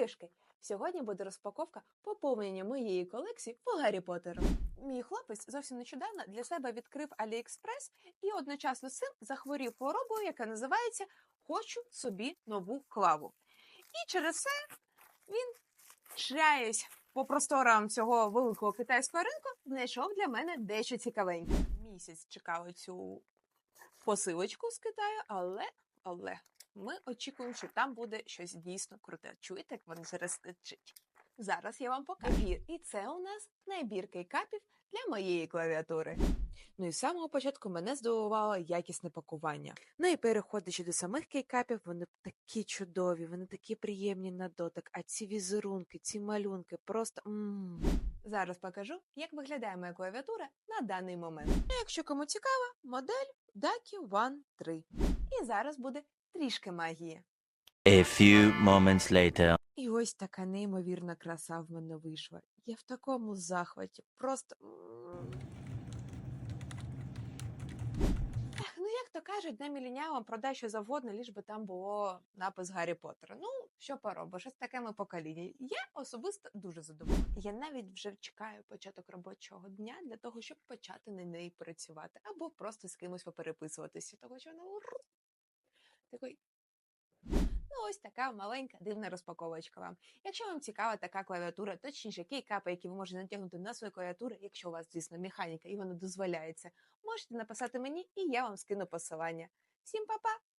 Хаюшки! Сьогодні буде розпаковка поповнення моєї колекції по Гаррі Поттеру. Мій хлопець зовсім нещодавно для себе відкрив Аліекспрес і одночасно з цим захворів хворобою, яка називається Хочу собі нову клаву. І через це він, шляючись по просторам цього великого китайського ринку, знайшов для мене дещо цікавеньке. Місяць чекав цю посилочку з Китаю, але, але ми очікуємо, що там буде щось дійсно круте. Чуєте, як воно зараз лечить? Зараз я вам покажу. І це у нас набір кейкапів для моєї клавіатури. Ну і з самого початку мене здивувало якісне пакування. Ну і переходячи до самих кейкапів, вони такі чудові, вони такі приємні на дотик. А ці візерунки, ці малюнки просто. м Зараз покажу, як виглядає моя клавіатура на даний момент. Ну, якщо кому цікаво, модель Daki One 3. І зараз буде трішки магії. A few moments later. І ось така неймовірна краса в мене вийшла. Я в такому захваті. Просто. Ех, Ну, як то кажуть, на мілінявам продай що завгодно, ліж би там було напис Гаррі Поттера. Ну, що поробиш, ось таке ми покоління. Я особисто дуже задоволена. Я навіть вже чекаю початок робочого дня для того, щоб почати на неї працювати, або просто з кимось попереписуватися, того що вона ур, такий Ну, ось така маленька дивна розпаковочка вам. Якщо вам цікава така клавіатура, точніше кейкапи, які ви можете натягнути на свою клавіатуру, якщо у вас, звісно, механіка і воно дозволяється, можете написати мені, і я вам скину посилання. Всім па-па!